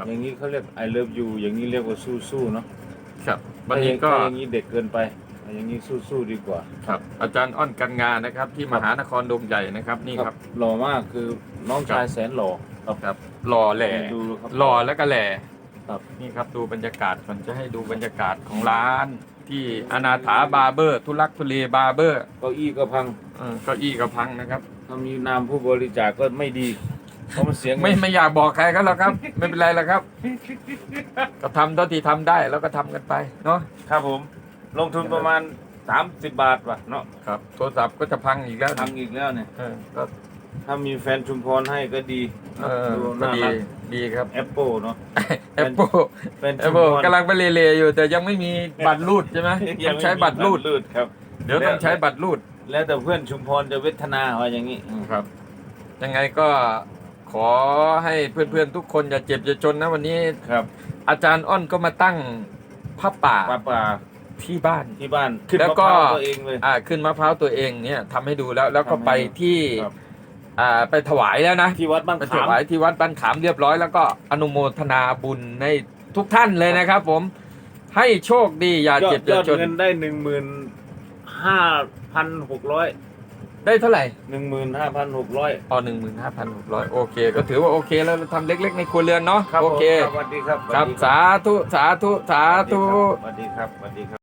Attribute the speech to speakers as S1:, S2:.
S1: ครับ
S2: อย่างนี้เขาเรียก I love you อย่างนี้เรียกว่าสู้ๆเนาะ
S1: ครับวันนี้ก็
S2: ถ้าอย่างนี้เด็กเกินไป อย่างนี้สู้ๆดีกว่า
S1: ครับ อาจารย์อ้อนกันงานนะครับ ที่มหานครดงใหญ่นะครับ นี่ครับ
S2: หล่อมากคือน้องชายแสนหล่อครับ
S1: ครับหล่อแหล่
S2: ดูครับ
S1: หล่อแล้วก็แหล่
S2: ครับ
S1: นี่ครับดูบรรยากาศมันจะให้ดูบรรยากาศของร้าน ที่อนาถาบาร์เบอร์ ทุลักทุเลบาร์เบอร์
S2: เก้าอี้ก็พัง
S1: เออเก้าอี้กระพังนะครับ
S2: ถ้ามีนามผู้บริจาคก็ไม่ดี เพราะมันเสียง
S1: ไม่ไม่อยากบอกใครก็แล้วครับ ไม่เป็นไรแล้วครับ ก็ทำเท่าที่ทำได้แล้วก็ทำกันไปเนาะ
S2: ครับผม ลงทุนประมาณ 30 บาทว่ะเนาะ
S1: ครับ โทรศัพท์ก็จะพังอีกแล้ว
S2: ทำอีกแล้วเนี่ย
S1: เออก็
S2: ถ้ามีแฟนชุมพรให้ก็ดี
S1: เออ
S2: ดู
S1: ก็
S2: น่า
S1: ดี
S2: รัก
S1: ดีครับ
S2: แอปเปิลเนาะ
S1: แอปเปิล
S2: แฟน
S1: แอ
S2: ชุ
S1: ป
S2: ม
S1: เปิล
S2: พร
S1: กำลังไปเรๆอยู่ แต่ยังไม่มีบัตรรูดใช่ไหม
S2: ยั
S1: ต้อง
S2: ไม่
S1: ใช้
S2: มี
S1: บัตรรูด
S2: รูด ครับ
S1: เดี๋ยวต้องใช้บัตรรูด
S2: แล้วแต่เพื่อนชุมพรจะเวทนาว่าอย่างนี้อืม
S1: ครับ ยังไงก็ ขอให้เพื่อนๆทุกคนอย่าเจ็บอย่าจนนะวันนี้
S2: ครับ
S1: อาจารย์อ้อนก็มาตั้งผ้าป่า
S2: ป้าป่า
S1: ที่บ้าน
S2: ที่บ้านขึ้น
S1: แล้ว
S2: มะ
S1: ก็
S2: พร้าวตัวเองเลย
S1: อ่าขึ้นมะพร้าวตัวเองเนี่ยทำให้ดูแล้วแล้วก็
S2: ทำให้
S1: ไปที่
S2: ครับ
S1: อ่าไปถวายแล้วนะ
S2: ที่วัดบ้าน
S1: ไปถ
S2: ขาม
S1: วายที่วัดบ้านขามเรียบร้อยแล้วก็อนุโมทนาบุญในทุกท่านเลยนะครับ ผมให้โชคดีอย่าย
S2: อ
S1: เจ็
S2: ด
S1: บอยย่า
S2: อด
S1: จน
S2: เงินได้หนึ่งหมื่นห้าพันหกร้อย
S1: ได้เท่าไหร่
S2: หนึ่งหมื่นห้าพันหกร้อย
S1: อ๋อหนึ่งหมื่นห้าพันหกร้อยโอเค ก็ถือว่าโอเคแล้วเราทำเล็ก ๆ ในครัวเรือนเนาะ
S2: ครับ
S1: โอเค
S2: ผมสวัสดีครับ
S1: ครับ
S2: สวัสดี
S1: สาธุสาธุสาธุ
S2: สวัสดีครับสวัสดีครับ